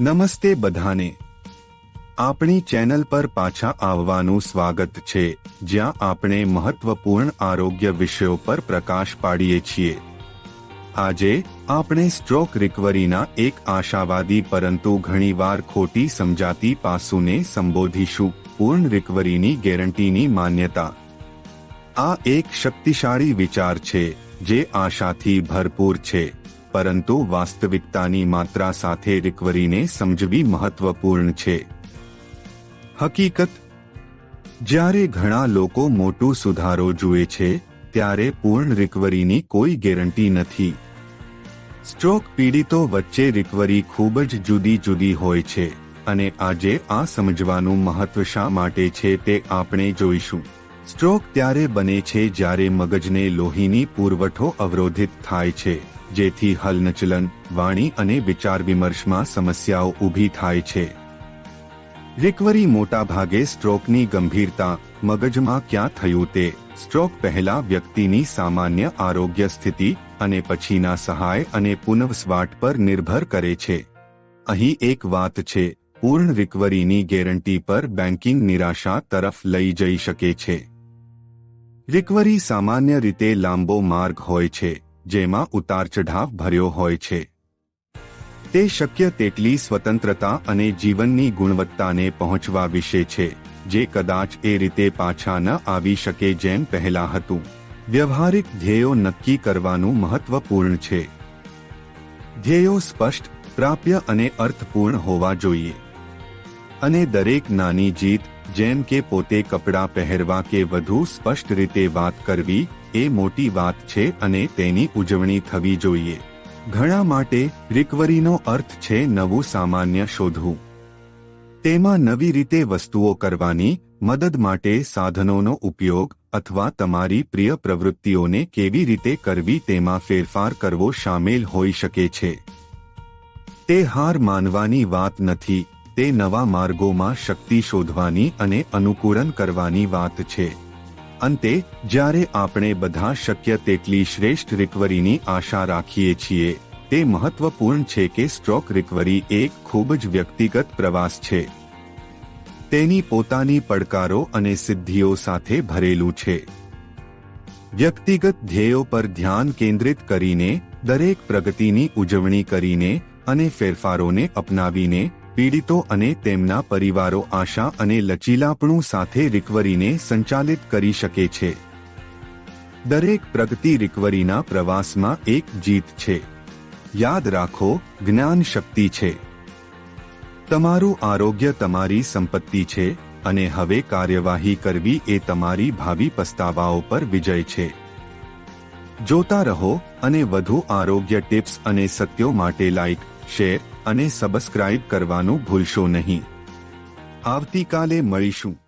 નમસ્તે બધાને. આપણી ચેનલ પર પાછા આવવાનું સ્વાગત છે, જ્યાં આપણે મહત્વપૂર્ણ આરોગ્ય વિષયો પર પ્રકાશ પાડીએ છીએ. આજે આપણે સ્ટ્રોક રિકવરીના એક આશાવાદી પરંતુ ઘણીવાર ખોટી સમજાતી પાસુને સંબોધીશું, પૂર્ણ રિકવરીની ગેરંટીની માન્યતા. આ એક શક્તિશાળી વિચાર છે, જે આશાથી ભરપૂર છે. પરંતુ વાસ્તવિકતાની માત્રા સાથે રિકવરીને સમજવી મહત્વપૂર્ણ છે. હકીકત, જ્યારે ઘણા લોકો મોટું સુધારો જુએ છે, ત્યારે પૂર્ણ રિકવરીની કોઈ ગેરંટી નથી. સ્ટ્રોક પીડિતો વચ્ચે રિકવરી ખૂબ જ જુદી જુદી હોય છે, અને આજે આ સમજવાનું મહત્વ શા માટે છે તે આપણે જોઈશું. સ્ટ્રોક ત્યારે બને છે જ્યારે મગજને લોહીની પુરવઠો અવરોધિત થાય છે. જેથી હલનચલન, વાણી અને વિચાર વિમર્શમાં સમસ્યાઓ ઊભી થાય છે. રિકવરી મોટાભાગે સ્ટ્રોકની ગંભીરતા, મગજમાં ક્યાં થયું તે, સ્ટ્રોક પહેલા વ્યક્તિની સામાન્ય આરોગ્ય સ્થિતિ અને પછીના સહાય અને પુનઃસ્વાટ પર નિર્ભર કરે છે. અહીં એક વાત છે, પૂર્ણ રિકવરીની ગેરંટી પર બેન્કિંગ નિરાશા તરફ લઈ જઈ શકે છે. રિકવરી સામાન્ય રીતે લાંબો માર્ગ હોય છે. જેમાં ઉતાર ચઢાવ ભર્યો હોય છે. તે શક્ય તેટલી સ્વતંત્રતા અને જીવનની ગુણવત્તાને પહોંચવા વિશે છે, જે કદાચ એ રીતે પાછા ન આવી શકે જેમ પહેલા હતું. વ્યવહારિક ધ્યેયો નક્કી કરવાનું મહત્વપૂર્ણ છે. ધ્યેયો સ્પષ્ટ, પ્રાપ્ય અને અર્થપૂર્ણ હોવા જોઈએ. અને દરેક નાની જીત, જેમ કે પોતે કપડાં પહેરવા કે વધુ સ્પષ્ટ રીતે વાત કરવી એ મોટી વાત છે અને તેની ઉજવણી થવી જોઈએ. ઘણા માટે રિકવરીનો અર્થ છે નવું સામાન્ય શોધવું. તેમાં નવી રીતે વસ્તુઓ કરવાની મદદ માટે સાધનોનો ઉપયોગ અથવા તમારી પ્રિય પ્રવૃત્તિઓને કેવી રીતે કરવી તેમાં ફેરફાર કરવો સામેલ હોઈ શકે છે. તે હાર માનવાની વાત નથી, તે નવા માર્ગોમાં શક્તિ શોધવાની અને અનુકૂળન કરવાની વાત છે. અંતે, જ્યારે આપણે બધા શક્ય તેટલી શ્રેષ્ઠ રિકવરીની આશા રાખીએ છીએ, તે મહત્વપૂર્ણ છે કે સ્ટ્રોક રિકવરી એક ખૂબ જ વ્યક્તિગત પ્રવાસ છે. તેની પોતાની પડકારો અને સિદ્ધિઓ સાથે ભરેલું છે. વ્યક્તિગત ધ્યેયો પર ધ્યાન કેન્દ્રિત કરીને દરેક પ્રગતિની ઉજવણી કરીને અને ફેરફારોને અપનાવીને પીડિતો અને તેમના પરિવારો આશા અને લચીલાપણું સાથે રિકવરીને સંચાલિત કરી શકે છે. દરેક પ્રગતિ રિકવરીના પ્રવાસમાં એક જીત છે. યાદ રાખો, જ્ઞાન શક્તિ છે. તમારું આરોગ્ય તમારી સંપત્તિ છે અને હવે કાર્યવાહી કરવી એ તમારી ભાવિ પસ્તાવાઓ પર વિજય છે. જોતા રહો અને વધુ આરોગ્ય ટિપ્સ અને સત્યો માટે લાઇક શેર અને સબસ્ક્રાઇબ કરવાનું ભૂલશો નહીં. આવતીકાલે મળીશું.